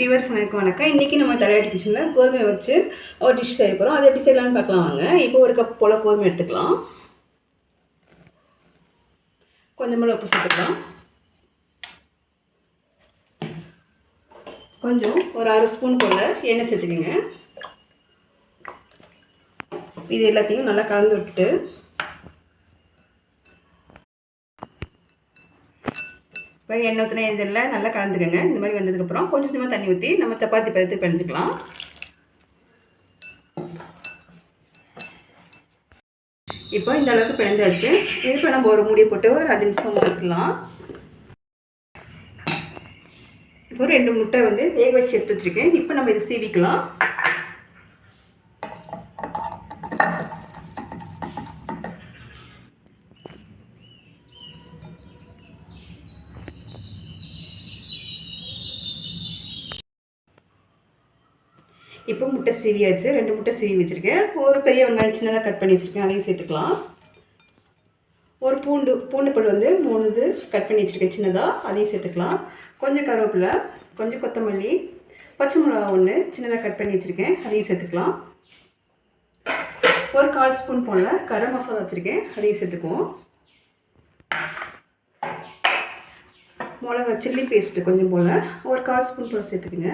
Viewers வணக்கம் வணக்கம். இன்றைக்கி நம்ம தலையாட்டி கிச்சனில் கோதுமை வச்சு ஒரு டிஷ் செய்ய போகிறோம் அது எப்படி செய்யலாம்னு பார்க்கலாம் வாங்க. இப்போ ஒரு கப் போல் கோதுமை எடுத்துக்கலாம். கொஞ்சமாக உப்பு சேர்த்துக்கலாம். கொஞ்சம் ஒரு அரை ஸ்பூன் போல் எண்ணெய் சேர்த்துக்கோங்க. இது எல்லாத்தையும் நல்லா கலந்து விட்டுட்டு இப்போ எண்ணெய் ஊற்றின இதெல்லாம் நல்லா கலந்துக்கோங்க. இந்த மாதிரி வந்ததுக்கப்புறம் கொஞ்சம் கொஞ்சமாக தண்ணி ஊற்றி நம்ம சப்பாத்தி பதத்துக்கு பிணைஞ்சிக்கலாம் இப்போ இந்த அளவுக்கு பிணைஞ்சாச்சு இப்போ நம்ம ஒரு மூடியை போட்டு ஒரு அஞ்சு நிமிஷம் வச்சுக்கலாம் இப்போ ரெண்டு முட்டை வந்து வேக வச்சு எடுத்து வச்சுருக்கேன். இப்போ நம்ம இதை சீவிக்கலாம். இப்போ முட்டை சீவியாச்சு ரெண்டு முட்டை சீவி வச்சுருக்கேன். ஒரு பெரிய வெங்காயம் சின்னதாக கட் பண்ணி வச்சுருக்கேன். அதையும் சேர்த்துக்கலாம். ஒரு பூண்டு பூண்டு பல் வந்து மூணு இது கட் பண்ணி வச்சுருக்கேன் சின்னதாக அதையும் சேர்த்துக்கலாம். கொஞ்சம் கருவேப்பிலை கொஞ்சம் கொத்தமல்லி பச்சை மிளகா ஒன்று சின்னதாக கட் பண்ணி வச்சுருக்கேன். அதையும் சேர்த்துக்கலாம். ஒரு கால் ஸ்பூன் போல் கரம் மசாலா வச்சுருக்கேன். அதையும் சேர்த்துக்குவோம். மிளகா சில்லி பேஸ்ட்டு கொஞ்சம் போல் ஒரு கால் ஸ்பூன் போல் சேர்த்துக்குங்க.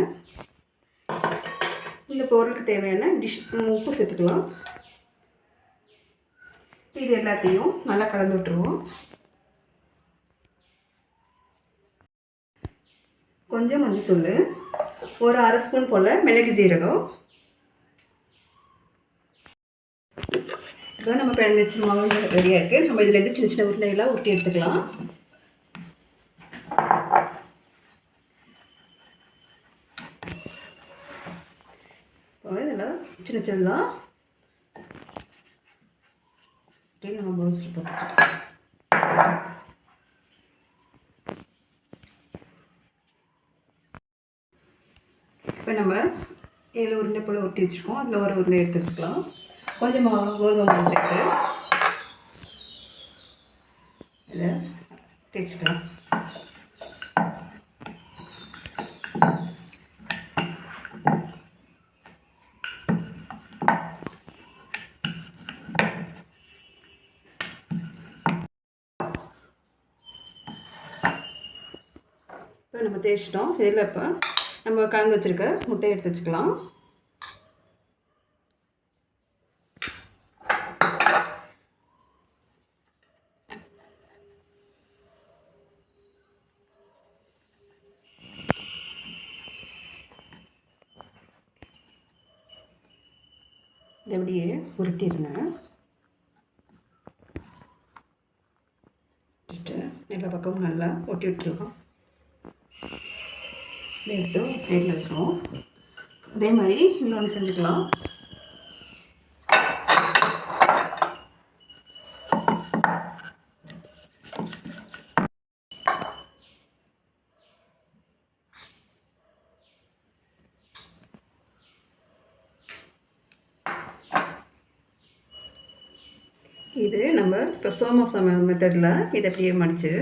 இந்த பொருளுக்கு தேவையான டிஷ் உப்பு சேர்த்துக்கலாம். இது எல்லாத்தையும் நல்லா கலந்து விட்டுருவோம். கொஞ்சம் மஞ்சத்தூள் ஒரு அரை ஸ்பூன் போல் மிளகு ஜீரகம். இப்போ நம்ம பிழந்து மாவு ரெடியாக இருக்குது நம்ம இதுலேருந்து சின்ன சின்ன உருளைகளாக உருட்டி எடுத்துக்கலாம் இதில் சின்ன சின்னதாக அப்படியே நம்ம பவுல்ஸில் இப்போ நம்ம ஏழு உருண்டை போல் ஒட்டி வச்சுருக்கோம். அதில் ஒரு உருண்டை எடுத்து வச்சுக்கலாம். கொஞ்சமாக கோதுமை மாவு சேர்த்து இதை தேய்ச்சிக்கலாம். நம்ம தேய்ச்சிட்டோம். இதில் இப்போ. நம்ம கலந்து வச்சுருக்க முட்டையை எடுத்து வச்சுக்கலாம். இதை அப்படியே உருட்டிடுங்க. உருட்டிட்டு எல்லா பக்கமும் நல்லா ஒட்டி விட்டுருக்கோம். எடுத்து பிளேட்டில் வச்சுருவோம். அதே மாதிரி இன்னொன்று செஞ்சுக்கலாம். இது நம்ம இப்போ சோமோசா மெத்தடில் இதை அப்படியே மடித்து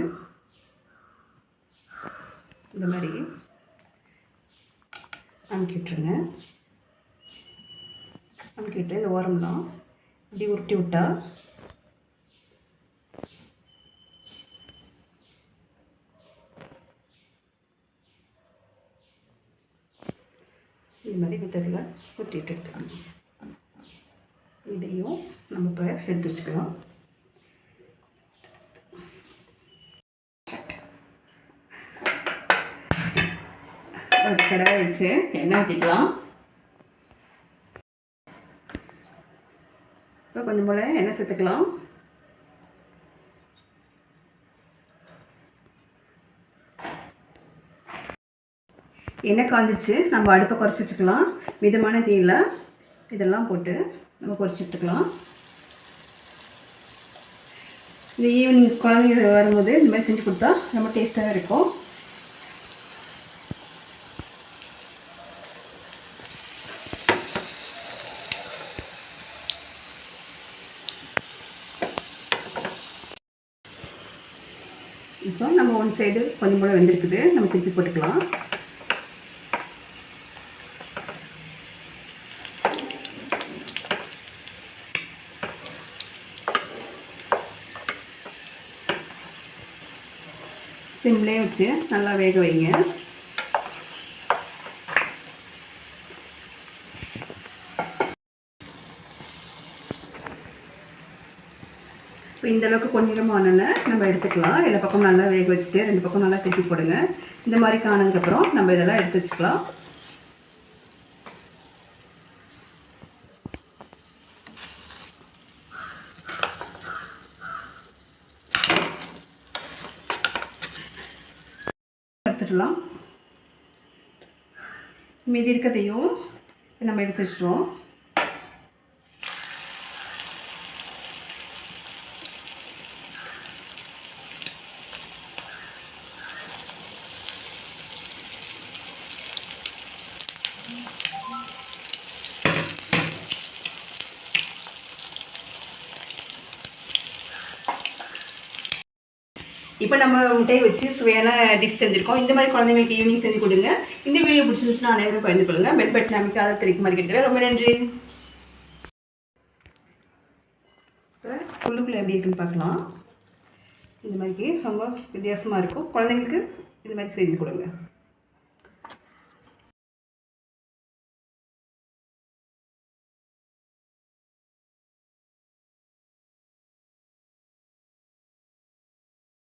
இந்த மாதிரி அமுக்கி விட்ருங்க அமுக்கி விட்டு இந்த ஓரம்லாம் இப்படி உருட்டி விட்டா இது மாதிரி மெத்தடில் உருட்டி விட்டு எடுத்துக்கணும் இதையும் நம்ம இப்போ எடுத்து வச்சுக்கலாம். ஒரு கடவை வச்சு எண்ணெய் ஊற்றிக்கலாம் இப்போ கொஞ்சம் போல் எண்ணெய் சேர்த்துக்கலாம். எண்ணெய் காஞ்சிச்சு நம்ம அடுப்பை குறைச்சி வச்சுக்கலாம். மிதமான தீயில் இதெல்லாம் போட்டு நம்ம குறைச்சி எடுத்துக்கலாம். இந்த ஈவினிங் குழந்தைங்க வரும்போது இந்த மாதிரி செஞ்சு கொடுத்தா ரொம்ப டேஸ்ட்டாக இருக்கும். இப்போ நம்ம ஒன் சைடு கொஞ்சம் கூட வெந்திருக்குது. நம்ம திருப்பி போட்டுக்கலாம். சிம்லேயே வச்சு நல்லா வேக வைங்க. இப்போ இந்தளவுக்கு அளவுக்கு கொஞ்சமானோன்னு நம்ம எடுத்துக்கலாம். எல்லா பக்கம் நல்லா வேக வச்சுட்டு ரெண்டு பக்கம் நல்லா திருப்பி போடுங்க. இந்த மாதிரி காணதுக்கப்புறம் நம்ம இதெல்லாம் எடுத்து வச்சுக்கலாம். எடுத்துடலாம். மீதி இருக்கிறதையும் நம்ம எடுத்து வச்சுருவோம். இப்போ நம்ம முட்டையை வச்சு சுவையான டிஷ் செஞ்சுருக்கோம். இந்த மாதிரி குழந்தைங்களுக்கு ஈவினிங் செஞ்சு கொடுங்க. இந்த வீடியோ பிடிச்சிருந்துச்சுன்னா அனைவரும் பகிர்ந்து கொள்ளுங்க பெல் பட்டன் அமைக்காத தெரிவிக்க மாதிரி கேட்குறேன் ரொம்ப நன்றி. உள்ளுக்குள்ளே எப்படி இருக்குன்னு பார்க்கலாம். இந்த மாதிரி ரொம்ப வித்தியாசமாக இருக்கும். குழந்தைங்களுக்கு இந்த மாதிரி செஞ்சு கொடுங்க.